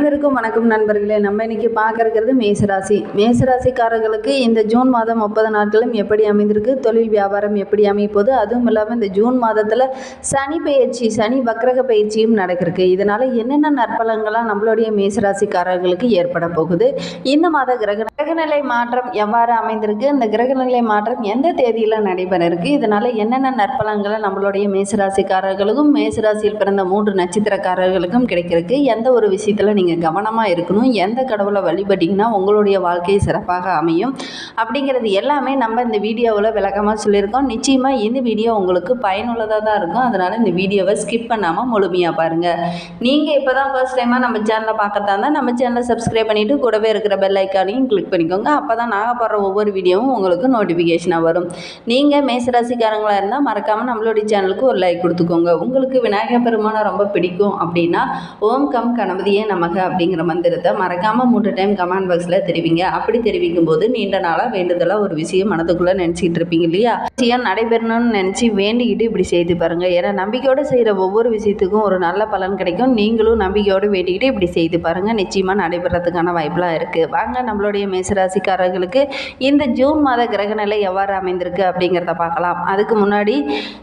அனைவருக்கும் வணக்கம் நண்பர்களே. நம்ம இன்னைக்கு பார்க்கறது மேசராசி. மேசராசிக்காரர்களுக்கு இந்த ஜூன் மாதம் முப்பது நாட்களும் எப்படி அமைந்திருக்கு? தொழில் வியாபாரம் எப்படி அமைப்போது அதுவும் இல்லாமல் இந்த ஜூன் மாதத்தில் சனி பயிற்சி சனி வக்ரக பயிற்சியும் நடக்கிறதுக்கு. இதனால் என்னென்ன நற்பலங்களாக நம்மளுடைய மேசராசிக்காரர்களுக்கு ஏற்பட போகுது? இந்த மாத கிரக கிரகநிலை மாற்றம் எவ்வாறு அமைந்திருக்கு? இந்த கிரகநிலை மாற்றம் எந்த தேதியில் நடைபெற இருக்கு இதனால் என்னென்ன நற்பலங்களை நம்மளுடைய மேசராசிக்காரர்களுக்கும் மேசராசியில் பிறந்த மூன்று நட்சத்திரக்காரர்களுக்கும் கிடைக்கிறதுக்கு எந்த ஒரு விஷயத்தில் நீங்கள் கவனமாக இருக்கணும். எந்த கடவுளை வழிபட்டிங்கன்னா உங்களுடைய வாழ்க்கை சிறப்பாக அமையும். அப்படிங்கிறது எல்லாமே நம்ம இந்த வீடியோவில் விளக்கமாக சொல்லியிருக்கோம். நிச்சயமாக இந்த வீடியோ உங்களுக்கு பயனுள்ளதாக தான் இருக்கும். அதனால் இந்த வீடியோவை ஸ்கிப் பண்ணாமல் முழுமையாக பாருங்கள் நீங்கள் இப்போ தான் ஃபர்ஸ்ட் டைமாக நம்ம சேனலை பார்க்கறதா இருந்தால் நம்ம சேனலை சப்ஸ்கிரைப் பண்ணிவிட்டு கூடவே இருக்கிற பெல் ஐக்கானையும் கிளிக் பண்ணிக்கோங்க. அப்போ தான் நாங்கள் போடுற ஒவ்வொரு வீடியோவும் உங்களுக்கு நோட்டிஃபிகேஷனாக வரும். நீங்கள் மேசராசிக்காரங்களாக இருந்தால் மறக்காமல் நம்மளுடைய சேனலுக்கு ஒரு லைக் கொடுத்துக்கோங்க. உங்களுக்கு விநாயகர் பெருமானை ரொம்ப பிடிக்கும் அப்படின்னா ஓம் கம் கணபதியே நமக. அப்படிங்கிற மந்திரத்தை மறக்காமல் மூன்று டைம் கமெண்ட் பாக்ஸில் தெரிவிங்க. அப்படி தெரிவிக்கும் போது நீண்ட நாளாக வேண்டுதலாக ஒரு விஷயம் மனதுக்குள்ளே நினச்சிக்கிட்டு இருப்பீங்க இல்லையா? விஷயம் நடைபெறணும்னு நினச்சி வேண்டிக்கிட்டு இப்படி செய்து பாருங்கள் ஏன்னா நம்பிக்கையோடு செய்கிற ஒவ்வொரு விஷயத்துக்கும் ஒரு நல்ல பலன் கிடைக்கும். நீங்களும் நம்பிக்கையோடு வேண்டிக்கிட்டு இப்படி செய்து பாருங்கள் நிச்சயமாக நடைபெறதுக்கான வாய்ப்பெலாம் இருக்குது வாங்க நம்மளுடைய மேசராசிக்காரர்களுக்கு இந்த ஜூன் மாத கிரக நிலை எவ்வாறு அமைந்திருக்கு அப்படிங்கிறத பார்க்கலாம். அதுக்கு முன்னாடி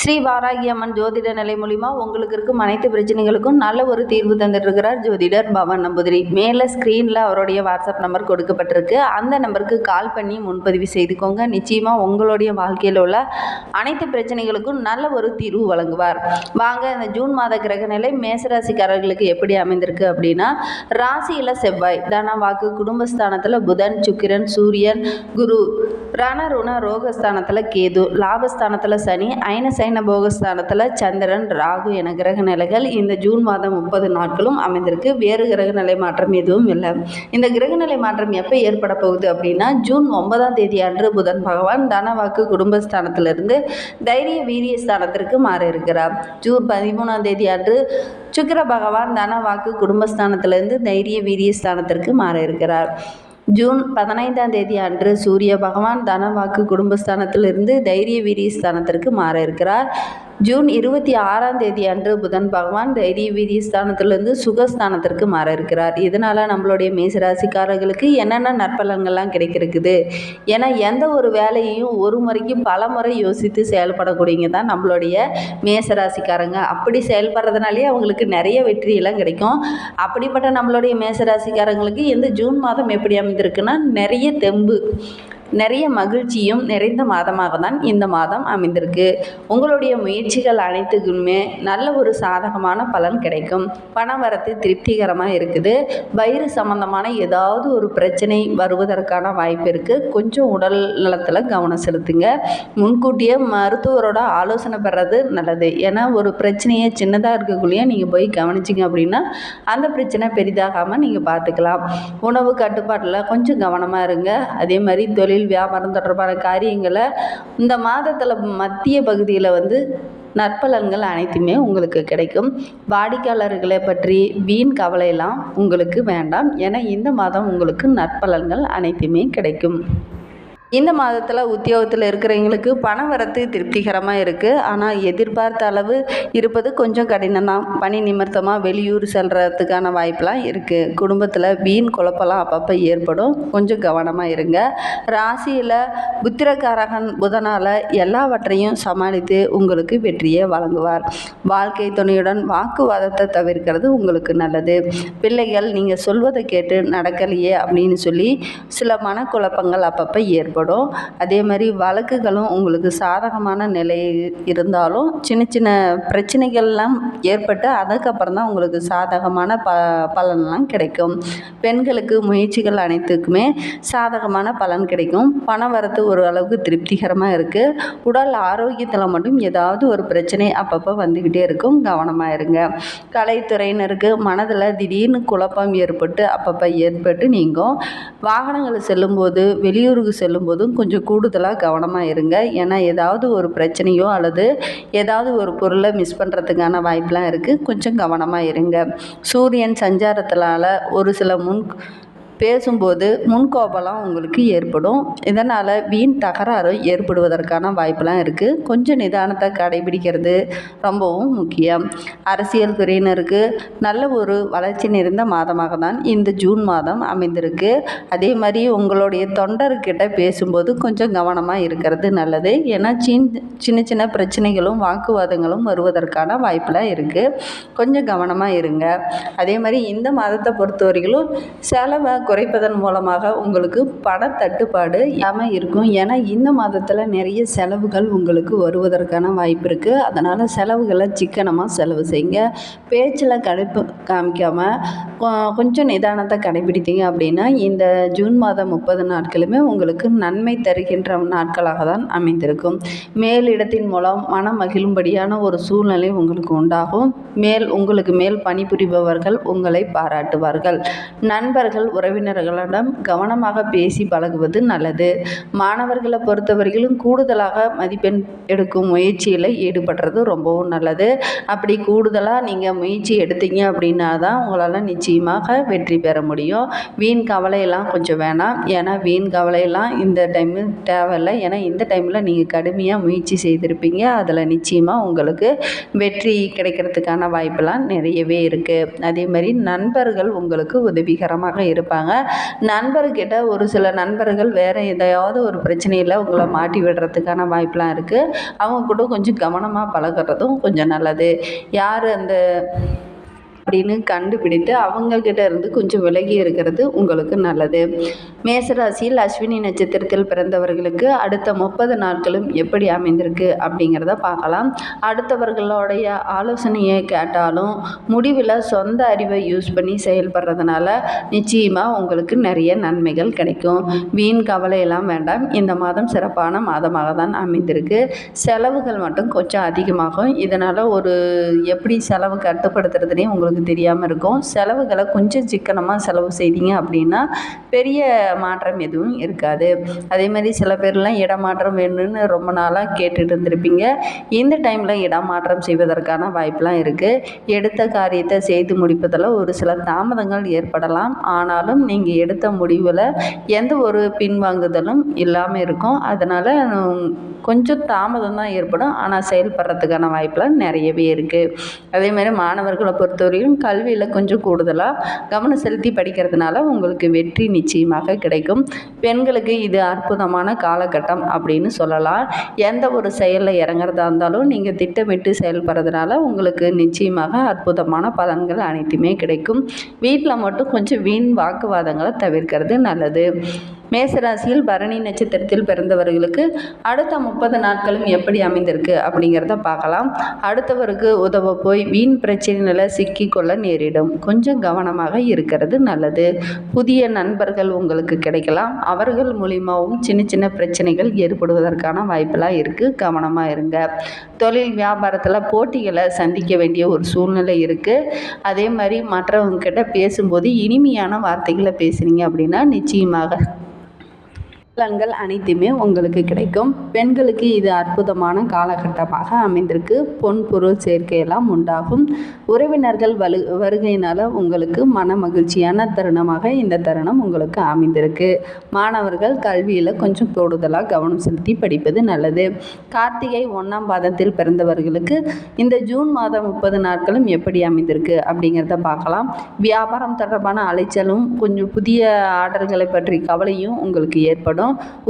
ஸ்ரீ வாராகி அம்மன் ஜோதிட நிலை மூலிமா உங்களுக்கு இருக்கும் அனைத்து பிரச்சனைகளுக்கும் நல்ல ஒரு தீர்வு தந்துட்டு இருக்கிறார் ஜோதிடர் பவன். நம்பூதிரி மேலே ஸ்க்ரீனில் அவருடைய வாட்ஸ்அப் நம்பர் கொடுக்கப்பட்டிருக்கு. அந்த நம்பருக்கு கால் பண்ணி முன்பதிவு செய்துக்கோங்க. நிச்சயமாக உங்களுடைய வாழ்க்கையில் உள்ள அனைத்து பிரச்சனைகளுக்கும் நல்ல ஒரு தீர்வு வழங்குவார். வாங்க இந்த ஜூன் மாத கிரக நிலை மேசராசிக்காரர்களுக்கு எப்படி அமைந்திருக்கு அப்படின்னா ராசியில் செவ்வாய் தன வாக்கு குடும்பஸ்தானத்தில் புதன் சுக்கிரன் சூரியன் குரு ரணருண ரோகஸ்தானத்தில் கேது லாபஸ்தானத்தில் சனி அயன சைன போகஸ்தானத்தில் சந்திரன் ராகு என கிரக நிலைகள் இந்த ஜூன் மாதம் முப்பது நாட்களும் அமைந்திருக்கு. வேறு கிரக நிலை மாற்றம் எதுவும் இல்லை. இந்த கிரகநிலை மாற்றம் எப்போ ஏற்பட போகுது அப்படின்னா ஜூன் ஒன்பதாம் தேதி அன்று புதன் பகவான் தனவாக்கு குடும்பஸ்தானத்திலிருந்து தைரிய வீரிய ஸ்தானத்திற்கு மாற இருக்கிறார். ஜூன் பதிமூணாம் தேதி அன்று சுக்கிர பகவான் தனவாக்கு குடும்பஸ்தானத்திலிருந்து தைரிய வீரிய ஸ்தானத்திற்கு மாற இருக்கிறார். ஜூன் பதினைந்தாம் தேதி அன்று சூரிய பகவான் தனவாக்கு குடும்பஸ்தானத்திலிருந்து தைரிய வீரிய ஸ்தானத்திற்கு மாற இருக்கிறார். ஜூன் இருபத்தி ஆறாம் தேதி அன்று புதன் பகவான் தைரிய வீதி ஸ்தானத்திலிருந்து சுகஸ்தானத்திற்கு மாற இருக்கிறார் இதனால் நம்மளுடைய மேசராசிக்காரர்களுக்கு என்னென்ன நற்பலன்கள்லாம் கிடைக்கிறக்குது ஏன்னா எந்த ஒரு வேலையையும் ஒரு முறைக்கு பல முறை யோசித்து செயல்படக்கூடியங்க தான் நம்மளுடைய மேசராசிக்காரங்க. அப்படி செயல்படுறதுனாலே அவங்களுக்கு நிறைய வெற்றியெல்லாம் கிடைக்கும். அப்படிப்பட்ட நம்மளுடைய மேசராசிக்காரங்களுக்கு இந்த ஜூன் மாதம் எப்படி அமைந்திருக்குன்னா நிறைய தெம்பு. நிறைய மகிழ்ச்சியும் நிறைந்த மாதமாக தான் இந்த மாதம் அமைந்திருக்கு. உங்களுடைய முயற்சிகள் அனைத்துக்குமே நல்ல ஒரு சாதகமான பலன் கிடைக்கும். பண வரத்து திருப்திகரமாக இருக்குது. வயிறு சம்பந்தமான ஏதாவது ஒரு பிரச்சனை வருவதற்கான வாய்ப்பு இருக்குது கொஞ்சம் உடல் நலத்தில் கவனம் செலுத்துங்க. முன்கூட்டியே மருத்துவரோட ஆலோசனை பெறது நல்லது. ஏன்னா ஒரு பிரச்சனையை சின்னதாக இருக்கக்குள்ளேயே நீங்கள் போய் கவனிச்சிங்க அப்படின்னா அந்த பிரச்சனை பெரிதாகாமல் நீங்கள் பார்த்துக்கலாம் உணவு கட்டுப்பாட்டில் கொஞ்சம் கவனமாக இருங்க. அதே மாதிரி தொழில் தொழில் வியாபாரம் தொடர்பான காரியங்களை இந்த மாதத்தில் மத்திய பகுதியில் வந்து நற்பலன்கள் அனைத்துமே உங்களுக்கு கிடைக்கும். வாடிக்கையாளர்களை பற்றி வீண் கவலையெல்லாம் உங்களுக்கு வேண்டாம். ஏன்னா இந்த மாதம் உங்களுக்கு நற்பலன்கள் அனைத்துமே கிடைக்கும். இந்த மாதத்தில் உத்தியோகத்தில் இருக்கிறவங்களுக்கு பண வரத்து திருப்திகரமாக இருக்குது ஆனால் எதிர்பார்த்த அளவு இருப்பது கொஞ்சம் கடினம் தான் பணி நிமித்தமாக வெளியூர் செல்கிறதுக்கான வாய்ப்பெலாம் இருக்குது குடும்பத்தில் வீண் குழப்பெல்லாம் அப்பப்போ ஏற்படும். கொஞ்சம் கவனமாக இருங்க. ராசியில் புத்திரக்காரகன் புதனால் எல்லாவற்றையும் சமாளித்து உங்களுக்கு வெற்றியை வழங்குவார். வாழ்க்கை துணையுடன் வாக்குவாதத்தை தவிர்க்கிறது உங்களுக்கு நல்லது. பிள்ளைகள் நீங்கள் சொல்வதை கேட்டு நடக்கலையே அப்படின்னு சொல்லி சில மனக்குழப்பங்கள் அப்பப்போ ஏற்படும். ஏற்படும். அதே மாதிரி வழக்குகளும் உங்களுக்கு சாதகமான நிலை இருந்தாலும் சின்ன சின்ன பிரச்சனைகள்லாம் ஏற்பட்டு அதுக்கப்புறம் தான் உங்களுக்கு சாதகமான ப பலன்லாம் கிடைக்கும். பெண்களுக்கு முயற்சிகள் அனைத்துக்குமே சாதகமான பலன் கிடைக்கும். பண வரத்து ஒரு அளவுக்கு திருப்திகரமாக இருக்குது உடல் ஆரோக்கியத்தில் மட்டும் ஏதாவது ஒரு பிரச்சனை அப்பப்போ வந்துக்கிட்டே இருக்கும். கவனமாக இருங்க. கலைத்துறையினருக்கு மனதில் திடீர்னு குழப்பம் ஏற்பட்டு அப்பப்போ ஏற்பட்டு நீங்கும். வாகனங்கள் செல்லும்போது வெளியூருக்கு செல்லும்போது போதும். கொஞ்சம் கூடுதலாக கவனமாக இருங்க. ஏன்னா ஏதாவது ஒரு பிரச்சனையோ அல்லது ஏதாவது ஒரு பொருளை மிஸ் பண்ணுறதுக்கான வாய்ப்பெலாம் இருக்குது கொஞ்சம் கவனமாக இருங்க. சூரியன் சஞ்சாரத்தினால ஒரு சில முன் பேசும்போது முன்கோபலாம் உங்களுக்கு ஏற்படும். இதனால் வீண் தகராறு ஏற்படுவதற்கான வாய்ப்பெலாம் இருக்குது கொஞ்சம் நிதானத்தை கடைபிடிக்கிறது ரொம்பவும் முக்கியம். அரசியல் துறையினருக்கு நல்ல ஒரு வளர்ச்சி நிறைந்த மாதமாக தான் இந்த ஜூன் மாதம் அமைந்திருக்கு. அதே மாதிரி உங்களுடைய தொண்டர்கிட்ட பேசும்போது கொஞ்சம் கவனமாக இருக்கிறது நல்லது. ஏன்னா சின் சின்ன சின்ன பிரச்சனைகளும் வாக்குவாதங்களும் வருவதற்கான வாய்ப்பெலாம் இருக்குது கொஞ்சம் கவனமாக இருங்க. அதே மாதிரி இந்த மாதத்தை பொறுத்தவரையிலும் செலவை குறைப்பதன் மூலமாக உங்களுக்கு பண தட்டுப்பாடு இல்லாமல் இருக்கும். ஏன்னா இந்த மாதத்தில் நிறைய செலவுகள் உங்களுக்கு வருவதற்கான வாய்ப்பு இருக்குது அதனால் செலவுகளை சிக்கனமாக செலவு செய்யுங்க. பேச்சில் கடுப்பு காமிக்காமல் கொஞ்சம் நிதானத்தை கடைபிடித்தீங்க அப்படின்னா இந்த ஜூன் மாதம் முப்பது நாட்களுமே உங்களுக்கு நன்மை தருகின்ற நாட்களாக தான் அமைந்திருக்கும். மேலிடத்தின் மூலம் மனம் மகிழும்படியான ஒரு சூழ்நிலை உங்களுக்கு உண்டாகும். மேல் உங்களுக்கு மேல் பணிபுரிபவர்கள் உங்களை பாராட்டுவார்கள். நண்பர்கள் உறவினர்களிடம் கவனமாக பேசி பழகுவது நல்லது. மாணவர்களை பொறுத்தவரையிலும் கூடுதலாக மதிப்பெண் எடுக்கும் முயற்சியில் ஈடுபடுறது ரொம்பவும் நல்லது. அப்படி கூடுதலாக நீங்கள் முயற்சி எடுத்தீங்க அப்படின்னா தான் உங்களால் நிச்சயம் நிச்சயமாக வெற்றி பெற முடியும். வீண் கவலையெல்லாம் கொஞ்சம் வேணாம். ஏன்னா வீண் கவலையெல்லாம் இந்த டைமு தேவையில்லை. ஏன்னா இந்த டைமில் நீங்கள் கடுமையாக முயற்சி செய்திருப்பீங்க. அதில் நிச்சயமாக உங்களுக்கு வெற்றி கிடைக்கிறதுக்கான வாய்ப்பெல்லாம் நிறையவே இருக்குது அதே மாதிரி நண்பர்கள் உங்களுக்கு உதவிகரமாக இருப்பாங்க. நண்பர்கிட்ட ஒரு சில நண்பர்கள் வேறு எதையாவது ஒரு பிரச்சனையில் உங்களை மாட்டி விடுறதுக்கான வாய்ப்பெலாம் இருக்குது அவங்க கூட கொஞ்சம் கவனமாக பழகுறதும் கொஞ்சம் நல்லது. யார் அந்த அப்படின்னு கண்டுபிடித்து அவங்கக்கிட்ட இருந்து கொஞ்சம் விலகி இருக்கிறது உங்களுக்கு நல்லது. மேசராசியில் அஸ்வினி நட்சத்திரத்தில் பிறந்தவர்களுக்கு அடுத்த முப்பது நாட்களும் எப்படி அமைந்திருக்கு அப்படிங்கிறத பார்க்கலாம். அடுத்தவர்களுடைய ஆலோசனையை கேட்டாலும் முடிவில் சொந்த அறிவை யூஸ் பண்ணி செயல்படுறதுனால நிச்சயமாக உங்களுக்கு நிறைய நன்மைகள் கிடைக்கும். வீண் கவலையெல்லாம் வேண்டாம். இந்த மாதம் சிறப்பான மாதமாக தான் அமைந்திருக்கு. செலவுகள் மட்டும் கொஞ்சம் அதிகமாகும். இதனால் ஒரு எப்படி செலவு கட்டுப்படுத்துறதுனே உங்களுக்கு தெரியாமல் இருக்கும். செலவுகளை கொஞ்சம் சிக்கனமாக செலவு செய்தீங்க அப்படின்னா பெரிய மாற்றம் எதுவும் இருக்காது. அதே மாதிரி சில பேர்லாம் இடமாற்றம் வேணும்னு ரொம்ப நாளாக கேட்டுட்டு இருந்திருப்பீங்க. இந்த டைமில் இடமாற்றம் செய்வதற்கான வாய்ப்பெலாம் இருக்குது எடுத்த காரியத்தை செய்து முடிப்பதில் ஒரு சில தாமதங்கள் ஏற்படலாம். ஆனாலும் நீங்கள் எடுத்த முடிவில் எந்த ஒரு பின்வாங்குதலும் இல்லாமல் இருக்கும். அதனால் கொஞ்சம் தாமதம் தான் ஏற்படும். ஆனால் செயல்படுறதுக்கான வாய்ப்பெலாம் நிறையவே இருக்குது அதே மாதிரி மாணவர்களை பொறுத்தவரையும் கல்வியில் கொஞ்சம் கூடுதலாக கவனம் செலுத்தி படிக்கிறதுனால உங்களுக்கு வெற்றி நிச்சயமாக கிடைக்கும். பெண்களுக்கு இது அற்புதமான காலகட்டம் அப்படின்னு சொல்லலாம். எந்த ஒரு செயலில் இறங்குறதா இருந்தாலும் நீங்கள் திட்டமிட்டு செயல்படுறதுனால உங்களுக்கு நிச்சயமாக அற்புதமான பலன்கள் அனைத்துமே கிடைக்கும். வீட்டில் மட்டும் கொஞ்சம் வீண் வாக்குவாதங்களை தவிர்க்கிறது நல்லது. மேசராசியில் பரணி நட்சத்திரத்தில் பிறந்தவர்களுக்கு அடுத்த முப்பது நாட்களும் எப்படி அமைந்திருக்கு அப்படிங்கிறத பார்க்கலாம். அடுத்தவருக்கு உதவ போய் வீண் பிரச்சனையில் சிக்கிக்கொள்ள நேரிடும். கொஞ்சம் கவனமாக இருக்கிறது நல்லது. புதிய நண்பர்கள் உங்களுக்கு கிடைக்கலாம். அவர்கள் மூலியமாகவும் சின்ன சின்ன பிரச்சனைகள் ஏற்படுவதற்கான வாய்ப்பெல்லாம் இருக்குது கவனமாக இருங்க. தொழில் வியாபாரத்தில் போட்டிகளை சந்திக்க வேண்டிய ஒரு சூழ்நிலை இருக்குது அதே மாதிரி மற்றவங்க கிட்ட பேசும்போது இனிமையான வார்த்தைகளை பேசுனீங்க அப்படின்னா நிச்சயமாக பலன்கள் அனைத்துமே உங்களுக்கு கிடைக்கும். பெண்களுக்கு இது அற்புதமான காலகட்டமாக அமைந்திருக்கு. பொன் பொருள் சேர்க்கையெல்லாம் உண்டாகும். உறவினர்கள் வலு வருகையினால் உங்களுக்கு மன மகிழ்ச்சியான தருணமாக இந்த தருணம் உங்களுக்கு அமைந்திருக்கு. மாணவர்கள் கல்வியில் கொஞ்சம் கூடுதலாக கவனம் செலுத்தி படிப்பது நல்லது. கார்த்திகை ஒன்றாம் பாதத்தில் பிறந்தவர்களுக்கு இந்த ஜூன் மாதம் முப்பது நாட்களும் எப்படி அமைந்திருக்கு அப்படிங்கிறத பார்க்கலாம். வியாபாரம் தொடர்பான அலைச்சலும் கொஞ்சம் புதிய ஆர்டர்களை பற்றி கவலையும் உங்களுக்கு ஏற்படும்.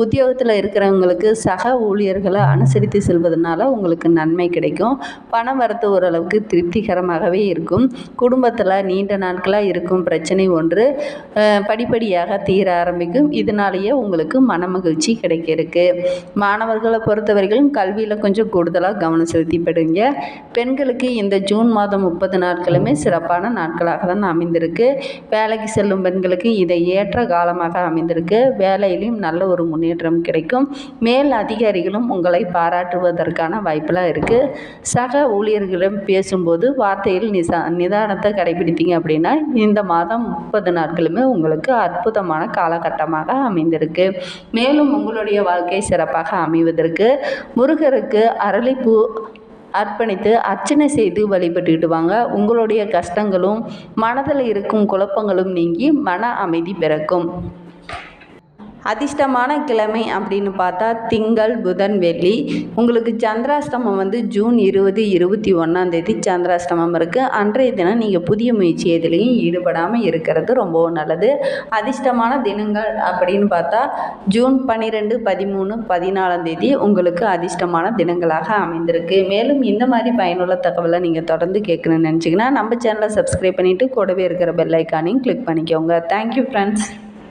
உத்தியோகத்தில் இருக்கிறவங்களுக்கு சக ஊழியர்களை அனுசரித்து செல்வதனால உங்களுக்கு நன்மை கிடைக்கும். பணம் வரத்து ஓரளவுக்கு திருப்திகரமாகவே இருக்கும். குடும்பத்தில் நீண்ட நாட்களாக இருக்கும் பிரச்சனை ஒன்று படிப்படியாக தீர ஆரம்பிக்கும். இதனாலேயே உங்களுக்கு மனமகிழ்ச்சி கிடைக்க இருக்கு. மாணவர்களை பொறுத்தவரைக்கும் கல்வியில் கொஞ்சம் கூடுதலாக கவனம் செலுத்திப்படுங்க. பெண்களுக்கு இந்த ஜூன் மாதம் முப்பது நாட்களுமே சிறப்பான நாட்களாக தான் அமைந்திருக்கு. வேலைக்கு செல்லும் பெண்களுக்கு இதை ஏற்ற காலமாக அமைந்திருக்கு. வேலையிலும் நல்ல ஒரு முன்னேற்றம் கிடைக்கும். மேல் அதிகாரிகளும் உங்களை பாராட்டுவதற்கான வாய்ப்பெல்லாம் இருக்குது சக ஊழியர்களிடம் பேசும்போது வார்த்தையில் நிசா நிதானத்தை கடைபிடித்தீங்க அப்படின்னா இந்த மாதம் முப்பது நாட்களுமே உங்களுக்கு அற்புதமான காலகட்டமாக அமைந்திருக்கு. மேலும் உங்களுடைய வாழ்க்கை சிறப்பாக அமைவதற்கு முருகருக்கு அரளிப்பூ அர்ப்பணித்து அர்ச்சனை செய்து வழிபட்டுக்கிட்டு வாங்க. உங்களுடைய கஷ்டங்களும் மனதில் இருக்கும் குழப்பங்களும் நீங்கி மன அமைதி பிறக்கும். அதிர்ஷ்டமான கிழமை அப்படின்னு பார்த்தா திங்கள் புதன் வெள்ளி. உங்களுக்கு சந்திராஷ்டமம் வந்து ஜூன் இருபது இருபத்தி ஒன்றாந்தேதி சந்திராஷ்டமம் இருக்குது அன்றைய தினம் நீங்கள் புதிய முயற்சி எதுலேயும் ஈடுபடாமல் இருக்கிறது ரொம்பவும் நல்லது. அதிர்ஷ்டமான தினங்கள் அப்படின்னு பார்த்தா ஜூன் பன்னிரெண்டு பதிமூணு பதினாலாம் தேதி உங்களுக்கு அதிர்ஷ்டமான தினங்களாக அமைந்திருக்கு. மேலும் இந்த மாதிரி பயனுள்ள தகவலை நீங்கள் தொடர்ந்து கேட்கணும்னு நினச்சிங்கன்னா நம்ம சேனலை சப்ஸ்கிரைப் பண்ணிவிட்டு கூடவே இருக்கிற பெல் ஐக்கானையும் கிளிக் பண்ணிக்கோங்க. Thank you friends